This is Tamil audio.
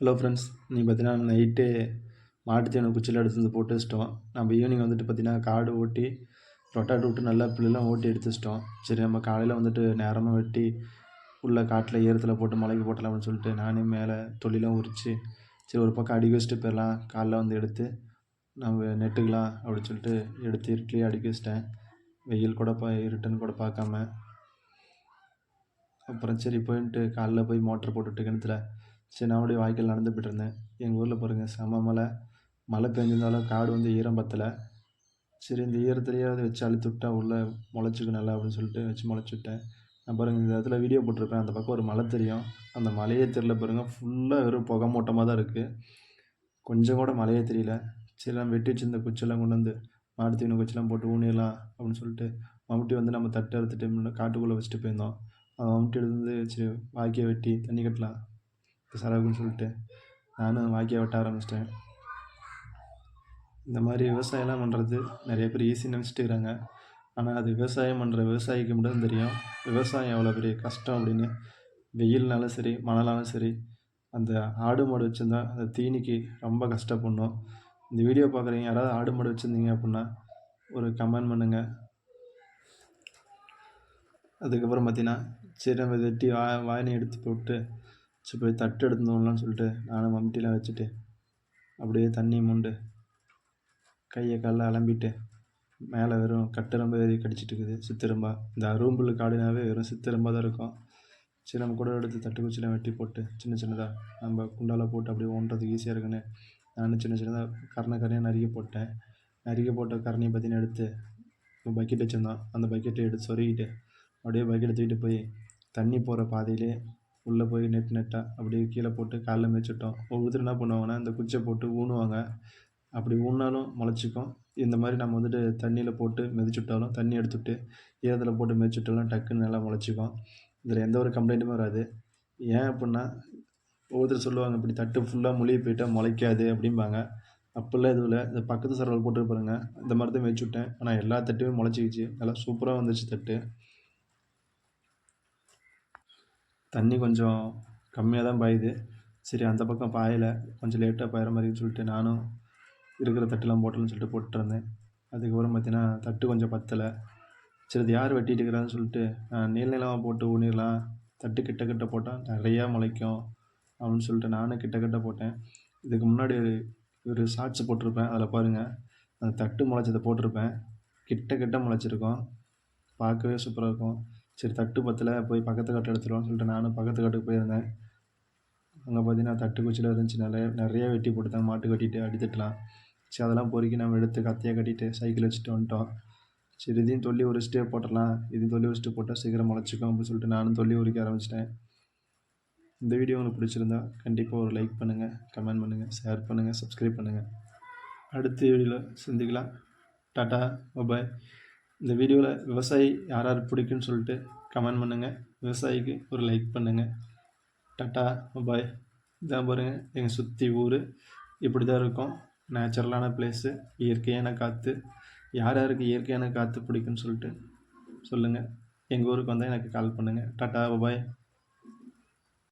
ஹலோ ஃப்ரெண்ட்ஸ் இன்றைக்கி பார்த்தீங்கன்னா நைட்டு மாட்டுத்தீவனம் குச்சியில் எடுத்து வந்து போட்டு வச்சிட்டோம். நம்ம ஈவினிங் வந்துட்டு பார்த்தீங்கன்னா காடு ஓட்டி ரொட்டாட்டு விட்டு நல்லா புல்லெல்லாம் ஓட்டி எடுத்து வச்சிட்டோம். சரி நம்ம காலையில் வந்துட்டு நேரமாக வெட்டி உள்ள காட்டில் ஈரத்தில் போட்டு மலைக்கு போட்டலாம் அப்படின்னு சொல்லிட்டு நானே மேலே தொழிலாம் உரித்து சரி ஒரு பக்கம் அடிக்க வச்சுட்டு போயிடலாம் காலைல வந்து எடுத்து நம்ம நெட்டுக்கலாம் அப்படின்னு சொல்லிட்டு எடுத்து இருட்டிலே அடிக்க வச்சிட்டேன். வெயில் கூட பா இருட்டுன்னு கூட பார்க்காம. அப்புறம் சரி போயின்ட்டு காலைல போய் மோட்டர் போட்டுட்டு கிணத்துல சரி நான் அப்படியே வாய்க்கால் நடந்து போயிட்டுருந்தேன். எங்கள் ஊரில் பாருங்கள் செம மழை. மழை பெஞ்சிருந்தாலும் காடு வந்து ஈரம் பத்தலை. சரி இந்த ஈரத்துலேயாவது வச்சு அழுத்து விட்டா உள்ளே முளைச்சிக்கு நல்லா அப்படின்னு சொல்லிட்டு வச்சு முளைச்சி விட்டேன். நான் பாருங்கள் இந்த இடத்துல வீடியோ போட்டிருப்பேன். அந்த பக்கம் ஒரு மலை தெரியும். அந்த மலையே தெரியல பாருங்கள் ஃபுல்லாக வெறும் புகை மூட்டமாக தான் இருக்குது கொஞ்சம் கூட மலையே தெரியல. சரி நம்ம வெட்டி வச்சிருந்த குச்செல்லாம் கொண்டு வந்து மாடு தீவன குச்செல்லாம் போட்டு ஊனிடலாம் அப்படின்னு சொல்லிட்டு மம்முட்டி வந்து நம்ம தட்டை அறுத்துட்டு காட்டுக்குள்ளே வச்சுட்டு போயிருந்தோம். அந்த மம்முட்டி எடுத்து வந்து சரி வாய்க்கால் வெட்டி தண்ணி கட்டலாம். செலவுக்குன்னு சொல்லிட்டு நானும் வாய்க்கால் வெட்ட ஆரம்பிச்சிட்டேன். இந்த மாதிரி விவசாயம்லாம் பண்ணுறது நிறைய பேர் ஈஸி நினச்சிட்டு இருக்கிறாங்க ஆனால் அது விவசாயம் பண்ணுற விவசாயிக்கு மட்டும் தெரியும். விவசாயம் எவ்வளோ பெரிய கஷ்டம் அப்படின்னு. வெயில்னாலும் சரி மணலாலும் சரி அந்த ஆடு மாடு வச்சுருந்தா அந்த தீனிக்கு ரொம்ப கஷ்டப்படணும். இந்த வீடியோ பார்க்குறீங்க யாராவது ஆடு மாடு வச்சுருந்தீங்க அப்படின்னா ஒரு கமெண்ட் பண்ணுங்கள் அதுக்கப்புறம் பார்த்தீங்கன்னா சரி நம்ம வெட்டி வா வாயினை எடுத்து போட்டு ஸோ போய் தட்டு எடுத்துன்னு சொல்லிட்டு நானும் மம்முட்டிலாம் வச்சுட்டு அப்படியே தண்ணி மொண்டு கையை காலில் அலம்பிட்டு மேலே வெறும் கட்டெரும்பு ஏறி கடிச்சிட்டு இருக்குது சித்திரம்பா இந்த அரும்புல் காடுனாவே வெறும் சித்திரம்பா தான் இருக்கும். சரி நம்ம கூட எடுத்து தட்டு குச்சிலாம் வெட்டி போட்டு சின்ன சின்னதாக நம்ம குண்டால போட்டு அப்படியே ஓண்டுறதுக்கு ஈஸியாக இருக்குன்னு நானும் சின்ன சின்னதாக கரணை கரையாக நறுக்கி போட்டேன். நறுக்கி போட்ட கரணையை பார்த்தீங்கன்னா எடுத்து பக்கெட் வச்சுருந்தோம். அந்த பக்கெட்டை எடுத்து சொருகிட்டு அப்படியே பக்கெட்டை தூக்கிட்டு போய் தண்ணி போகிற பாதையிலே உள்ளே போய் நெட் நெட்டாக அப்படியே கீழே போட்டு காலைல மேய்ச்சிட்டோம். ஒவ்வொருத்தரும் என்ன பண்ணுவாங்கன்னா இந்த குச்சை போட்டு ஊனுவாங்க. அப்படி ஊன்னாலும் முளைச்சிக்கும். இந்த மாதிரி நம்ம வந்துட்டு தண்ணியில் போட்டு மிதிச்சுட்டாலும் தண்ணி எடுத்துவிட்டு ஈரத்தில் போட்டு மிதிச்சுட்டாலும் டக்குன்னு நல்லா முளைச்சிக்கும். இதில் எந்த ஒரு கம்ப்ளைண்ட்டுமே வராது. ஏன் அப்படின்னா ஒவ்வொருத்தர் சொல்லுவாங்க இப்படி தட்டு ஃபுல்லாக மொழியை போயிட்டால் முளைக்காது அப்படிம்பாங்க. அப்போல்லாம் எதுவும் இல்லை. இந்த பக்கத்து சரவல் போட்டு பாருங்க. இந்த மாதிரி தான் மிதிச்சு விட்டேன் ஆனால் எல்லா தட்டுமே முளைச்சிக்கிச்சு. நல்லா சூப்பராக வந்துச்சு தட்டு. தண்ணி கொஞ்சம் கம்மியாக தான் பாயுது. சரி அந்த பக்கம் பாயலை. கொஞ்சம் லேட்டாக பாயிற மாதிரின்னு சொல்லிட்டு நானும் இருக்கிற தட்டுலாம் போட்டலன்னு சொல்லிட்டு போட்டுருந்தேன் அதுக்கப்புறம் பார்த்தீங்கன்னா தட்டு கொஞ்சம் பத்தலை. சரி இது யார் வெட்டிட்டு இருக்கிறான்னு சொல்லிட்டு நீள் நிலமாக போட்டு ஊனிடலாம். தட்டு கிட்ட கிட்ட போட்டால் நிறையா முளைக்கும் அப்படின்னு சொல்லிட்டு நானும் கிட்ட கிட்ட போட்டேன். இதுக்கு முன்னாடி ஒரு ஷார்ட்ஸ் போட்டிருப்பேன். அதில் பாருங்கள் அந்த தட்டு முளைச்சதை போட்டிருப்பேன். கிட்ட கிட்ட முளைச்சிருக்கோம். பார்க்கவே சூப்பராக இருக்கும். சரி தட்டு பத்தில் போய் பக்கத்து காட்டு எடுத்துருவோம்னு சொல்லிட்டு நானும் பக்கத்து காட்டுக்கு போயிருந்தேன். அங்கே பார்த்தீங்கன்னா தட்டு குச்சியில் இருந்துச்சு நிறைய நிறைய வெட்டி போட்டு மாட்டு கட்டிட்டு அடித்துட்டலாம். சரி அதெல்லாம் பொறுக்கி நம்ம எடுத்து கத்தையாக கட்டிட்டு சைக்கிள் வச்சுட்டு வந்துட்டோம். சரி இதையும் தொல்லி உரிச்சிட்டே போட்டுடலாம். இதையும் தொல்லி உரிச்சிட்டு போட்டால் சீக்கிரம் முளைச்சிக்கும் அப்படின்னு சொல்லிட்டு நானும் தொல்லி உரிக்க ஆரம்பிச்சிட்டேன். இந்த வீடியோ உங்களுக்கு பிடிச்சிருந்தா கண்டிப்பாக ஒரு லைக் பண்ணுங்கள் கமெண்ட் பண்ணுங்கள் ஷேர் பண்ணுங்கள் சப்ஸ்கிரைப் பண்ணுங்கள் அடுத்த வீடியோவில் சந்திக்கலாம். டாட்டா மொபைல் இந்த வீடியோவில் விவசாயி யார் யார் பிடிக்குன்னு சொல்லிட்டு கமெண்ட் பண்ணுங்கள் விவசாயிக்கு ஒரு லைக் பண்ணுங்கள் டாட்டா பாய் இதான் பாருங்கள் எங்கள் சுற்றி ஊர். இப்படி தான் இருக்கும். நேச்சுரலான பிளேஸு இயற்கையான காற்று யார் யாருக்கு இயற்கையான காற்று பிடிக்குன்னு சொல்லிட்டு சொல்லுங்கள் எங்கள் ஊருக்கு வந்தால் எனக்கு கால் பண்ணுங்கள் டாட்டா பாய்